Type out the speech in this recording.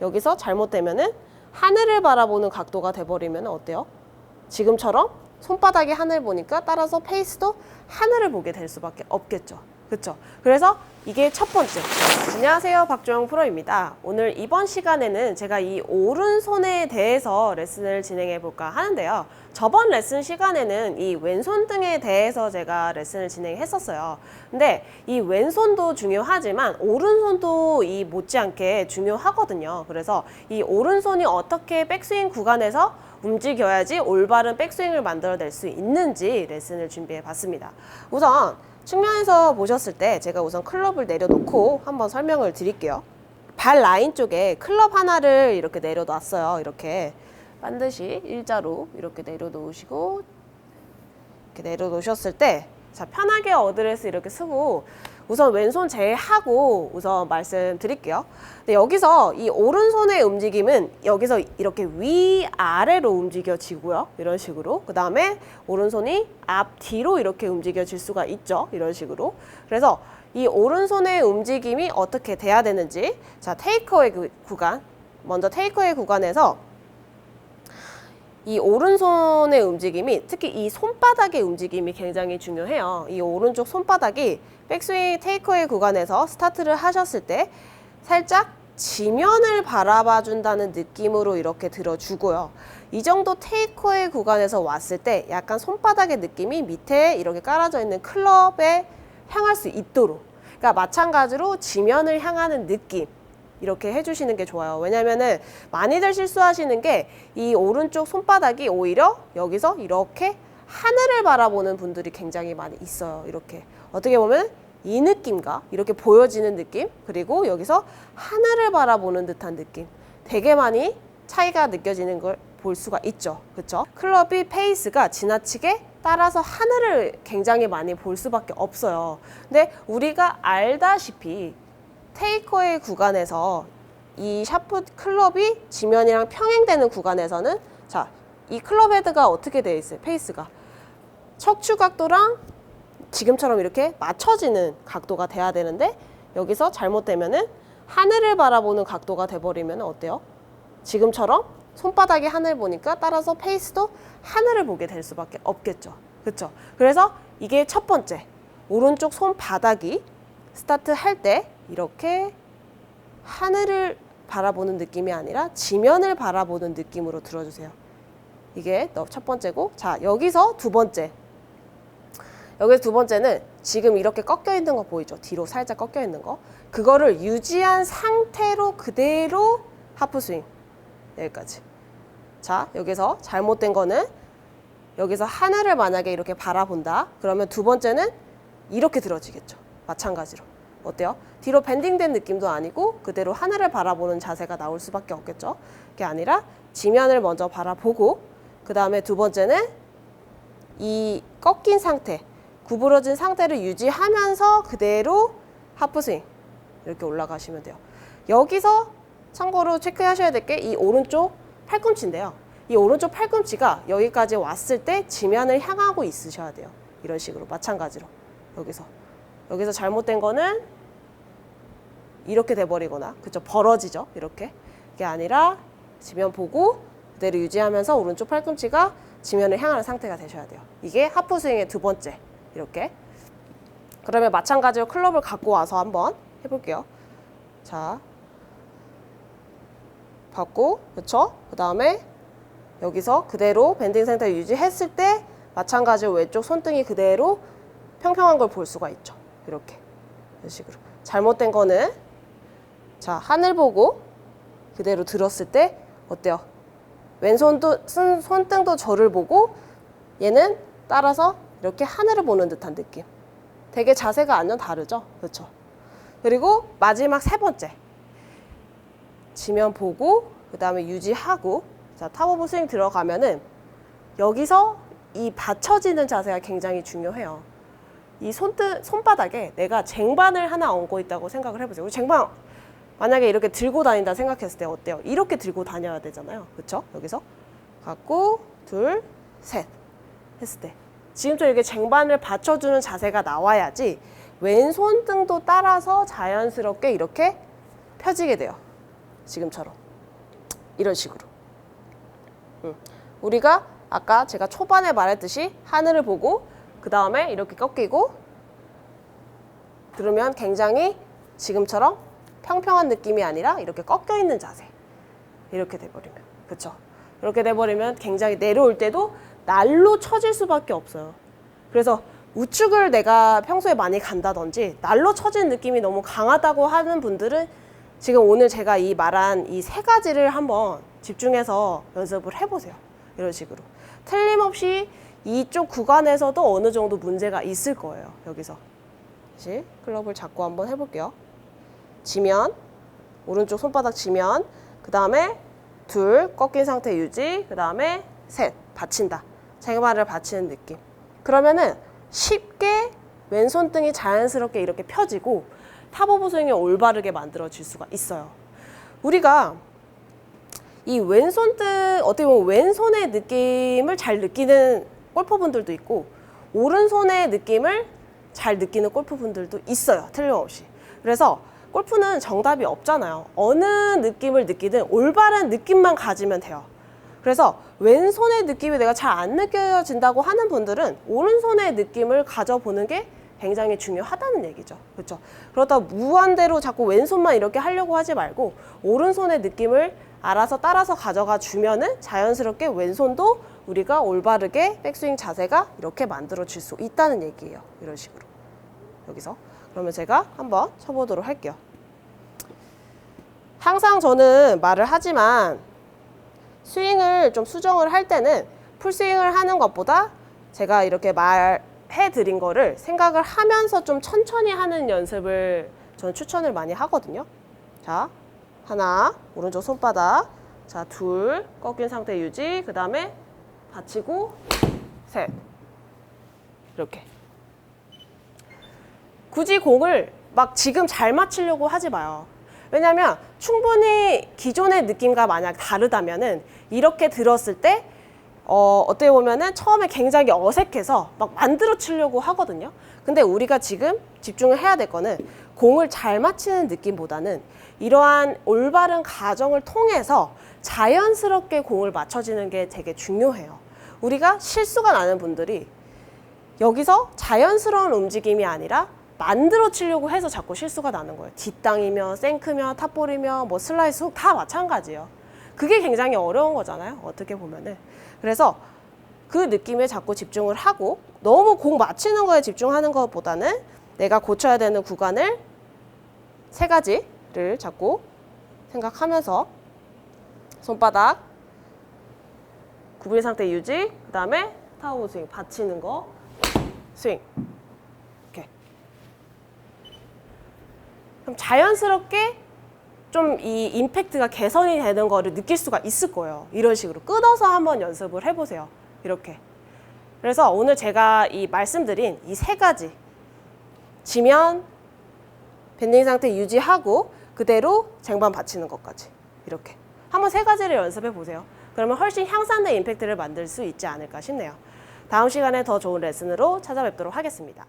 여기서 잘못되면은 하늘을 바라보는 각도가 돼버리면 어때요? 지금처럼 손바닥이 하늘 보니까 따라서 페이스도 하늘을 보게 될 수밖에 없겠죠. 그렇죠? 그래서 이게 첫 번째. 안녕하세요. 박주영 프로입니다. 오늘 이번 시간에는 제가 이 오른손에 대해서 레슨을 진행해 볼까 하는데요. 저번 레슨 시간에는 이 왼손 등에 대해서 제가 레슨을 진행했었어요. 근데 이 왼손도 중요하지만 오른손도 이 못지않게 중요하거든요. 그래서 이 오른손이 어떻게 백스윙 구간에서 움직여야지 올바른 백스윙을 만들어낼 수 있는지 레슨을 준비해 봤습니다. 우선 측면에서 보셨을 때 제가 우선 클럽을 내려놓고 한번 설명을 드릴게요. 발 라인 쪽에 클럽 하나를 이렇게 내려놨어요. 이렇게 반드시 일자로 이렇게 내려놓으시고 이렇게 내려놓으셨을 때 자, 편하게 어드레스 이렇게 쓰고 우선 왼손 제하고 우선 말씀드릴게요. 근데 여기서 이 오른손의 움직임은 여기서 이렇게 위아래로 움직여지고요. 이런 식으로. 그 다음에 오른손이 앞뒤로 이렇게 움직여질 수가 있죠. 이런 식으로. 그래서 이 오른손의 움직임이 어떻게 돼야 되는지 자, 구- 구간 먼저 테이크어웨이 구간에서 이 오른손의 움직임이 특히 이 손바닥의 움직임이 굉장히 중요해요. 이 오른쪽 손바닥이 백스윙 테이크웨이 구간에서 스타트를 하셨을 때 살짝 지면을 바라봐 준다는 느낌으로 이렇게 들어주고요. 이 정도 테이크웨이 구간에서 왔을 때 약간 손바닥의 느낌이 밑에 이렇게 깔아져 있는 클럽에 향할 수 있도록 그러니까 마찬가지로 지면을 향하는 느낌 이렇게 해주시는 게 좋아요. 왜냐면은 많이들 실수하시는 게 이 오른쪽 손바닥이 오히려 여기서 이렇게 하늘을 바라보는 분들이 굉장히 많이 있어요. 이렇게 어떻게 보면 이 느낌과 이렇게 보여지는 느낌 그리고 여기서 하늘을 바라보는 듯한 느낌 되게 많이 차이가 느껴지는 걸 볼 수가 있죠. 그렇죠? 클럽이 페이스가 지나치게 따라서 하늘을 굉장히 많이 볼 수밖에 없어요. 근데 우리가 알다시피 테이커의 구간에서 이 샤프 클럽이 지면이랑 평행되는 구간에서는 자, 이 클럽 헤드가 어떻게 되어 있어요? 페이스가 척추 각도랑 지금처럼 이렇게 맞춰지는 각도가 돼야 되는데 여기서 잘못되면은 하늘을 바라보는 각도가 돼버리면 어때요? 지금처럼 손바닥이 하늘 보니까 따라서 페이스도 하늘을 보게 될 수밖에 없겠죠. 그렇죠? 그래서 이게 첫 번째 오른쪽 손바닥이 스타트 할때 이렇게 하늘을 바라보는 느낌이 아니라 지면을 바라보는 느낌으로 들어주세요. 이게 너- 첫 번째고 자 여기서 두 번째 여기서 두 번째는 지금 이렇게 꺾여 있는 거 보이죠? 뒤로 살짝 꺾여 있는 거. 그거를 유지한 상태로 그대로 하프 스윙. 여기까지. 자, 여기서 잘못된 거는 여기서 하늘을 만약에 이렇게 바라본다. 그러면 두 번째는 이렇게 들어지겠죠. 마찬가지로. 어때요? 뒤로 밴딩된 느낌도 아니고 그대로 하늘을 바라보는 자세가 나올 수밖에 없겠죠. 그게 아니라 지면을 먼저 바라보고 그 다음에 두 번째는 이 꺾인 상태, 구부러진 상태를 유지하면서 그대로 하프 스윙 이렇게 올라가시면 돼요. 여기서 참고로 체크하셔야 될 게 이 오른쪽 팔꿈치인데요. 이 오른쪽 팔꿈치가 여기까지 왔을 때 지면을 향하고 있으셔야 돼요. 이런 식으로 마찬가지로 여기서 여기서 잘못된 거는 이렇게 돼버리거나 그죠 벌어지죠 이렇게 그게 아니라 지면 보고 그대로 유지하면서 오른쪽 팔꿈치가 지면을 향하는 상태가 되셔야 돼요. 이게 하프 스윙의 두 번째 이렇게 그러면 마찬가지로 클럽을 갖고 와서 한번 해볼게요. 자 받고 그쵸? 그 다음에 여기서 그대로 밴딩 상태 유지했을 때 마찬가지로 왼쪽 손등이 그대로 평평한 걸 볼 수가 있죠. 이렇게 이런 식으로 잘못된 거는 자 하늘 보고 그대로 들었을 때 어때요? 왼손도 손, 손등도 저를 보고 얘는 따라서 이렇게 하늘을 보는 듯한 느낌. 되게 자세가 완전 다르죠, 그렇죠? 그리고 마지막 세 번째 지면 보고 그 다음에 유지하고 자 탑오브 스윙 들어가면은 여기서 이 받쳐지는 자세가 굉장히 중요해요. 이 손등 손바닥에 내가 쟁반을 하나 얹고 있다고 생각을 해보세요. 쟁반 만약에 이렇게 들고 다닌다 생각했을 때 어때요? 이렇게 들고 다녀야 되잖아요. 그렇죠? 여기서 갖고 둘, 셋 했을 때 지금처럼 이렇게 쟁반을 받쳐주는 자세가 나와야지 왼손 등도 따라서 자연스럽게 이렇게 펴지게 돼요. 지금처럼. 이런 식으로. 음. 우리가 아까 제가 초반에 말했듯이 하늘을 보고 그 다음에 이렇게 꺾이고 그러면 굉장히 지금처럼 평평한 느낌이 아니라 이렇게 꺾여 있는 자세. 이렇게 돼버리면. 그렇죠 이렇게 돼버리면 굉장히 내려올 때도 날로 처질 수밖에 없어요. 그래서 우측을 내가 평소에 많이 간다든지 날로 처진 느낌이 너무 강하다고 하는 분들은 지금 오늘 제가 이 말한 이 세 가지를 한번 집중해서 연습을 해보세요. 이런 식으로. 틀림없이 이쪽 구간에서도 어느 정도 문제가 있을 거예요 여기서. 다시 클럽을 잡고 한번 해볼게요. 지면 오른쪽 손바닥 지면 그 다음에 둘 꺾인 상태 유지 그 다음에 셋 받친다. 쟁반을 받치는 느낌. 그러면은 쉽게 왼손 등이 자연스럽게 이렇게 펴지고 탑오브 스윙이 올바르게 만들어질 수가 있어요. 우리가 이 왼손 등 어떻게 보면 왼손의 느낌을 잘 느끼는 골퍼분들도 있고 오른손의 느낌을 잘 느끼는 골프분들도 있어요. 틀림없이. 그래서 골프는 정답이 없잖아요. 어느 느낌을 느끼든 올바른 느낌만 가지면 돼요. 그래서 왼손의 느낌이 내가 잘 안 느껴진다고 하는 분들은 오른손의 느낌을 가져보는 게 굉장히 중요하다는 얘기죠. 그렇죠? 그러다 무한대로 자꾸 왼손만 이렇게 하려고 하지 말고 오른손의 느낌을 알아서 따라서 가져가 주면은 자연스럽게 왼손도 우리가 올바르게 백스윙 자세가 이렇게 만들어질 수 있다는 얘기예요. 이런 식으로. 여기서. 그러면 제가 한번 쳐보도록 할게요. 항상 저는 말을 하지만 스윙을 좀 수정을 할 때는 풀스윙을 하는 것보다 제가 이렇게 말해 드린 거를 생각을 하면서 좀 천천히 하는 연습을 저는 추천을 많이 하거든요. 자, 하나, 오른쪽 손바닥. 자, 둘, 꺾인 상태 유지. 그 다음에 받치고, 셋. 이렇게. 굳이 공을 막 지금 잘 맞추려고 하지 마요. 왜냐면 충분히 기존의 느낌과 만약 다르다면은 이렇게 들었을 때 어, 어떻게 보면은 처음에 굉장히 어색해서 막 만들어 치려고 하거든요. 근데 우리가 지금 집중을 해야 될 거는 공을 잘 맞히는 느낌보다는 이러한 올바른 과정을 통해서 자연스럽게 공을 맞춰지는 게 되게 중요해요. 우리가 실수가 나는 분들이 여기서 자연스러운 움직임이 아니라 만들어 치려고 해서 자꾸 실수가 나는 거예요. 뒷땅이며 생크며 탑볼이며 뭐 슬라이스 훅 다 마찬가지예요. 그게 굉장히 어려운 거잖아요. 어떻게 보면은. 그래서 그 느낌에 자꾸 집중을 하고 너무 공 맞히는 거에 집중하는 것보다는 내가 고쳐야 되는 구간을 세 가지를 자꾸 생각하면서 손바닥 구부린 상태 유지 그 다음에 타오 스윙 받치는 거 스윙 이렇게 그럼 자연스럽게 좀 이 임팩트가 개선이 되는 거를 느낄 수가 있을 거예요. 이런 식으로 끊어서 한번 연습을 해보세요. 이렇게. 그래서 오늘 제가 이 말씀드린 이 세 가지 지면 밴딩 상태 유지하고 그대로 쟁반 받치는 것까지 이렇게 한번 세 가지를 연습해 보세요. 그러면 훨씬 향상된 임팩트를 만들 수 있지 않을까 싶네요. 다음 시간에 더 좋은 레슨으로 찾아뵙도록 하겠습니다.